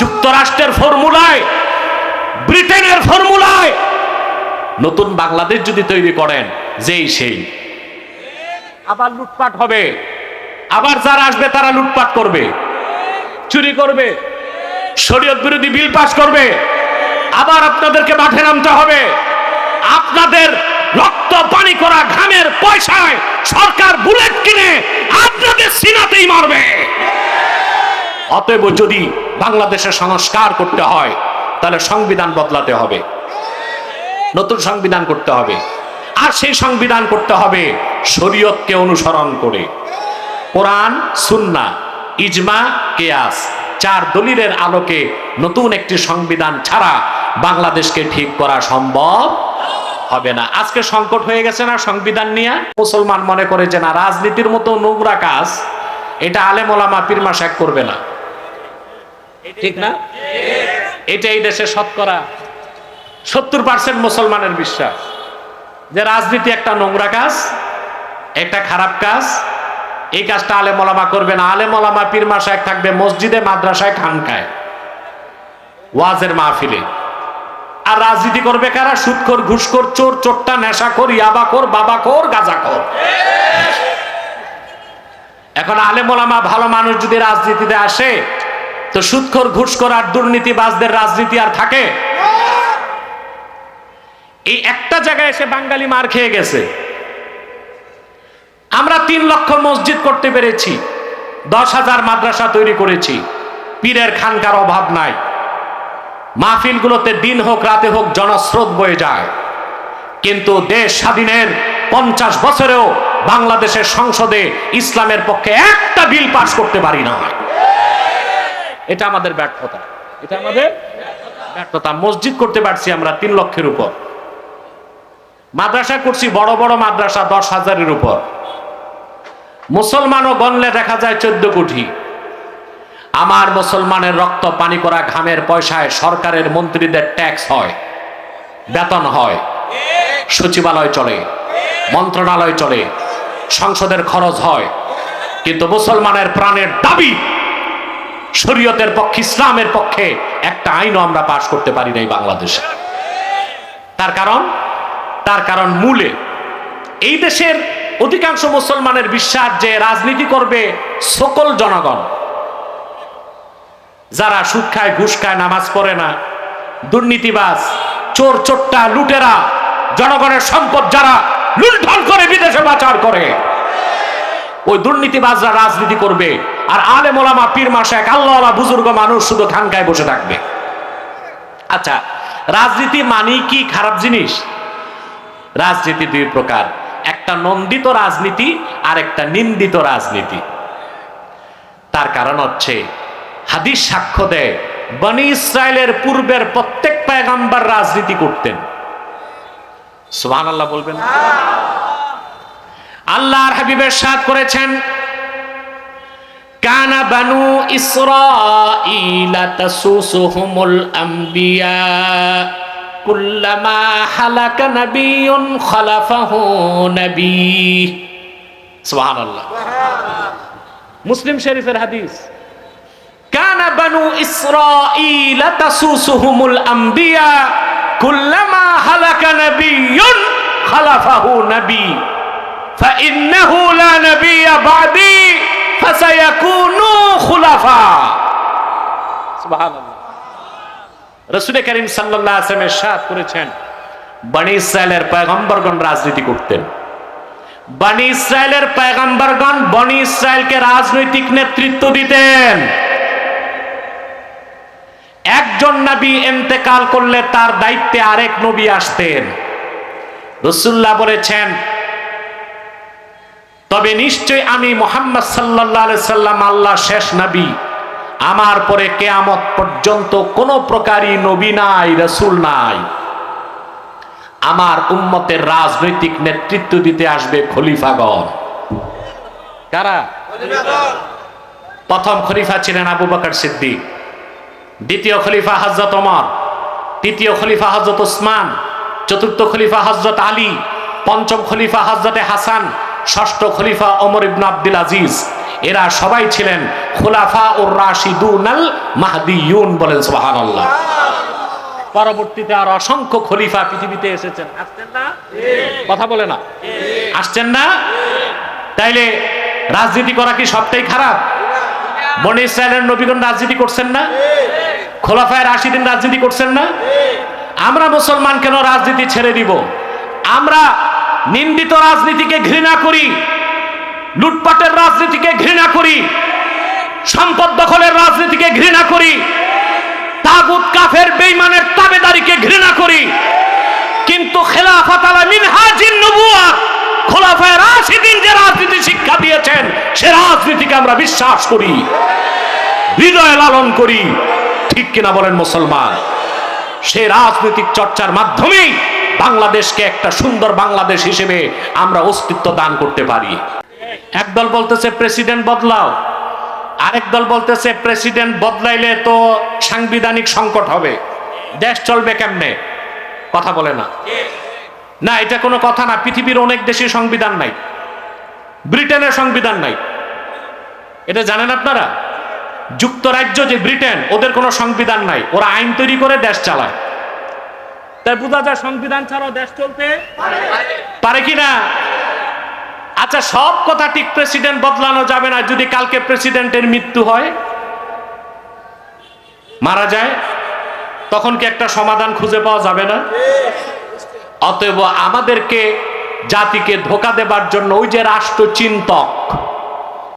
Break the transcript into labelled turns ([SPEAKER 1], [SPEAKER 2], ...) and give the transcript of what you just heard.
[SPEAKER 1] যুক্তরাষ্ট্রের ফর্মুলায়, ব্রিটেনের ফর্মুলায়, নতুন বাংলাদেশ যদি তৈরি করেন, যেই সেই। আবার লুটপাট হবে। আবার যারা আসবে, তারা লুটপাট করবে। চুরি করবে। শরীয়ত বিরোধী বিল পাস করবে। আবার আপনাদেরকে মাঠে নামতে হবে। আপনাদের রক্ত পানি করা ঘামের পয়সায় অতএব যদি বাংলাদেশের সংস্কার করতে হয়, তাহলে সংবিধান বদলাতে হবে। নতুন সংবিধান করতে হবে। আর সেই সংবিধান করতে হবে শরীয়তকে অনুসরণ করে। কোরআন, সুন্না, ইজমা, কেয়াস, চার দলিলের আলোকে নতুন একটি সংবিধান ছাড়া বাংলাদেশকে ঠিক করা সম্ভব হবে না। আজকে সংকট হয়ে গেছে না সংবিধান নিয়ে? মুসলমান মনে করে যে না, রাজনীতির মতো নোংরা কাজ, এটা আলেম ওলামা পীরমা শেখ করবে না। ঠিক না? এটা এই দেশে শতকরা সত্তর পার্সেন্ট মুসলমানের বিশ্বাস। যে রাজনীতি একটা নোংরা কাজ, একটা খারাপ কাজ, এই কাজটা আলেম ওলামা করবে না। আলেম ওলামা পীরমা শেখ থাকবে মসজিদে, মাদ্রাসায়, খানকায়, ওয়াজের মাহফিলে। আর রাজনীতি করবে কারা? সুৎখোর, ঘুষখোর, চোর, চোরটা, নেশাখোর, ইয়াবাখোর, বাবাখোর, গাজাখোর। এখন আলেম ওলামা ভালো মানুষ যদি রাজনীতিতে আসে তো সুৎখোর ঘুষখোর আর দুর্নীতিবাজদের রাজনীতি আর থাকে? এই একটা জায়গায় এসে বাঙালি মার খেয়ে গেছে। আমরা তিন লক্ষ মসজিদ করতে পেরেছি, দশ হাজার মাদ্রাসা তৈরি করেছি, পীরের খানকার অভাব নাই। মাহফিলগুলোতে দিন হোক, রাতে হোক, জনস্রোত বয়ে যায়। কিন্তু দেশ স্বাধীনের পঞ্চাশ বছরেও বাংলাদেশের সংসদে ইসলামের পক্ষে একটা বিল পাশ করতে পারি না। এটা আমাদের ব্যর্থতা। এটা আমাদের ব্যর্থতা। মসজিদ করতে পারছি আমরা তিন লক্ষের উপর। মাদ্রাসা করছি বড় বড় মাদ্রাসা দশ হাজারের উপর। মুসলমানও গণলে দেখা যায় চোদ্দ কোটি। আমার মুসলমানের রক্ত, পানি করা ঘামের পয়সায় সরকারের মন্ত্রীদের ট্যাক্স হয়, বেতন হয়, সচিবালয় চলে, মন্ত্রণালয় চলে, সংসদের খরচ হয়। কিন্তু মুসলমানের প্রাণের দাবি শরীয়তের পক্ষে, ইসলামের পক্ষে একটা আইনও আমরা পাশ করতে পারি নাই বাংলাদেশে। তার কারণ? তার কারণ মূলে। এই দেশের অধিকাংশ মুসলমানের বিশ্বাস যে রাজনীতি করবে সকল জনগণ। যারা সুদ খায়, ঘুষ খায়, নামাজ পড়ে না, দুর্নীতিবাজ, চোর, চোট্টা, লুটেরা, জনগণের সম্পদ যারা লুণ্ঠন করে বিদেশে পাচার করে। ওই দুর্নীতিবাজরা রাজনীতি করবে আর আলে মোলামা পীর মাসেক আল্লাহ বুজুর্গ মানুষ শুধু খানকায় বসে থাকবে। আচ্ছা রাজনীতি মানি কি খারাপ জিনিস? রাজনীতি দুই প্রকার, একটা নন্দিত রাজনীতি আর একটা নিন্দিত রাজনীতি। তার কারণ হচ্ছে, হাদিস সাক্ষ্য দেয়, বনি ইসরায়েলের পূর্বের প্রত্যেক পায়গাম্বার রাজনীতি করতেন। সুবহান আল্লাহ বলবেন? আল্লাহর হাবিবের সাথ করেছেন, কানা বানু ইসরাঈলা তাসুসুহুমুল আম্বিয়া, কুল্লামা হালাকা নাবিয়ুন খালাফাহু নবী সুবহানাল্লাহ। মুসলিম শরীফের হাদিস, কানা বানু ইসরাঈলা তাসুসুহুমুল আম্বিয়া, কুল্লামা হালাকা নাবিয়ুন খালাফাহু নবী فإنه لا نبي بعدي فسيكونوا خلفاء سبحان الله রসুল করিম সাল্লাল্লাহু আলাইহি ওয়াসাল্লাম ইরশাদ করেছেন বনি ইসরায়েলের পয়গম্বরগণ রাজনীতি করতেন বনি ইসরায়েলের পয়গম্বরগণ বনি ইসরায়েলকে রাজনৈতিক নেতৃত্ব দিতেন একজন নবী ইন্তেকাল করলে তার দায়িত্বে আরেক নবী আসতেন রসুল্লাহ বলেছেন তবে নিশ্চয় আমি মোহাম্মদ সাল্লাহ সাল্লাম আল্লাহ শেষ নবী। আমার পরে কেয়ামত পর্যন্ত কোনো প্রকারই নবী নাই রসুল নাই। আমার উম্মতের রাজনৈতিক নেতৃত্ব দিতে আসবে খলিফাগণ। কারা? প্রথম খলিফা ছিলেন আবু বকর সিদ্দিক। দ্বিতীয় খলিফা হজরত ওমর। তৃতীয় খলিফা হজরত ওসমান। চতুর্থ খলিফা হজরত আলী। পঞ্চম খলিফা হজরতে হাসান। ষষ্ঠ খলিফা অমর ইবনে আব্দুল আজিজ। এরা সবাই ছিলেন খোলাফা ও রাশিদুন আল মাহদিয়ুন বলেন সুবহানাল্লাহ। পরবর্তীতে আর অসংখ্য খলিফা পৃথিবীতে এসেছেন। আসছেন না? কথা বলে না? আসছেন না? তাইলে রাজনীতি করা কি সবটাই খারাপ? বনি ইসরায়েলের নবীগণ রাজনীতি করছেন না? খোলাফায় রাশিদিন রাজনীতি করছেন না? আমরা মুসলমান কেন রাজনীতি ছেড়ে দিব? আমরা নিন্দিত রাজনীতিকে ঘৃণা করি, লুটপাটের রাজনীতিকে ঘৃণা করি, সম্পদ দখলের রাজনীতিকে ঘৃণা করি, তাগুত কাফের বেঈমানের তাবেদারিকে ঘৃণা করি। কিন্তু খেলাফত আলা মিনহাজিন নবুয়াত খোলাফায়ে রাশিদিন যে রাজনীতি শিক্ষা দিয়েছেন, সে রাজনীতিকে আমরা বিশ্বাস করি, হৃদয়ে লালন করি। ঠিক কিনা বলেন মুসলমান, সে রাজনৈতিক চর্চার মাধ্যমেই বাংলাদেশকে একটা সুন্দর বাংলাদেশ হিসেবে আমরা অস্তিত্ব দান করতে পারি। একদল বলতেছে, প্রেসিডেন্ট বদলাও। আরেক দল বলতেছে, প্রেসিডেন্ট বদলাইলে তো সাংবিধানিক সংকট হবে। দেশ চলবে কেমনে? কথা বলে না। না, এটা কোনো কথা না। পৃথিবীর অনেক দেশে সংবিধান নাই। ব্রিটেনের সংবিধান নাই। এটা জানেন আপনারা? যুক্তরাজ্য যে ব্রিটেন, ওদের কোনো সংবিধান নাই। ওরা আইন তৈরি করে দেশ চালায়। তাই বোঝা যায় সংবিধান ছাড়াও দেশ চলতে পারে কি না আচ্ছা সব কথা ঠিক প্রেসিডেন্ট বদলানো যাবে না যদি কালকে প্রেসিডেন্টের মৃত্যু হয়। মারা যায়, তখন কি একটা সমাধান খুঁজে পাওয়া যাবে না? অতএব আমাদেরকে জাতিকে ধোকা দেবার জন্য ওই যে রাষ্ট্রচিন্তক